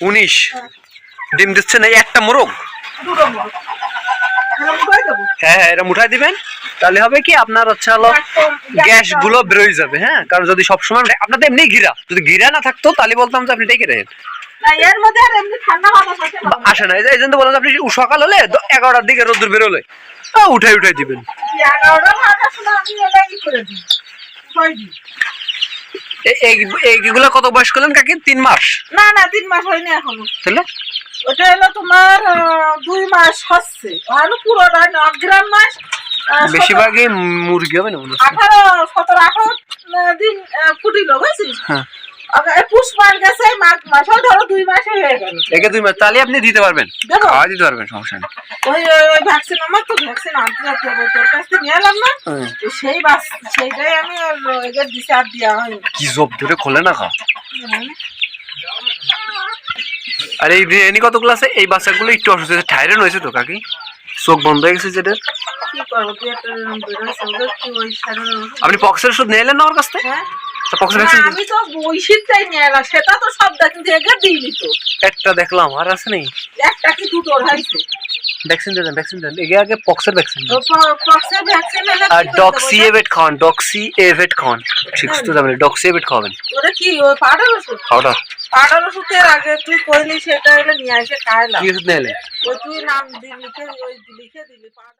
উনিশ। ডিম দিচ্ছে না একটা মোরগ? হ্যাঁ হ্যাঁ এটা মুঠাই দিবেন। তাহলে হবে কি, আপনার হচ্ছে হলো গ্যাসগুলো বেরোয় যাবে হ্যাঁ? কারণ যদি সবসময়, আপনার তো এমনি ঘিরা যদি ঘিরা না থাকতো, তাহলে বলতাম যে আপনি ডেকে রেখেন না এর মধ্যে আর এমনি ঠান্ডা বাতাস আসে না। এই জন্য বললাম আপনি সকাল হলে এগারোটার দিকে রোদ্দুর বেরোলে উঠাই উঠাই দিবেন। এইগুলা কত বয়স করলেন কাকি? তিন মাস? না না তিন মাস হয়নি এখনও। তাহলে? ওটা হলো তোমার দুই মাস হচ্ছে। আর পুরোটা না অগ্রাম মাস বেশিরভাগই মুরগি হবে না আঠারো সতেরো আঠারো দিন ফুটিল বুঝছিস? হ্যাঁ। আগে পুষ মাস গেছে মাঘ মাসও ধরো দুই মাসে হয়ে গেল। একে দুই মাস তাহলে আপনি দিতে পারবেন? খাওয়া দিতে পারবেন সমস্যা নেই। ওই ওই- ওই ভ্যাকসিন আমার তো ভ্যাকসিন আনতে যাচ্ছে ওই তোর কাছ থেকে নিয়ে এলাম না। সেই বাস সেইটাই আমি ওর এদের আর দেওয়া হয়নি। কি জব ধরে খোলে না খা। আর এই বিরিয়ানি কত ক্লাসে এই বাচ্চাগুলো একটু অসুস্থ হয়েছে থাইরয়েড হয়েছে তো কাকি? চোখ বন্ধ হয়ে গেছে আপনি পক্সের ওষুধ নিয়ে এলেন না আমার কাছ থেকে? আমি তো ওই নিয়ে এলাম সেটা তো সব দেখুন থেকে দিইনি তো। একটা দেখলাম আর আছে নেই? একটা কি দুটোর হয়েছে? ভ্যাকসিন দেন ভ্যাকসিন দেন। এগে আগে পক্সের ভ্যাকসিন তো পক্সের ভ্যাকসিন আর ডক্সি এভেট খাওয়ান ডক্সি এভেট খাওয়ান। ঠিক তো যাবেন ডক্সি এভেট খাওয়াবেন। ওটা কি ওই পাউডার ওষুধ? পাউডার। পাউডার ওষুধের আগে তুই কইলি সেটা হলে নিয়ে এসে খাইলাম। কি ওষুধ নিয়ে এলেন ওই তুই নাম দি লিখে ওই লিখে দিলি powder-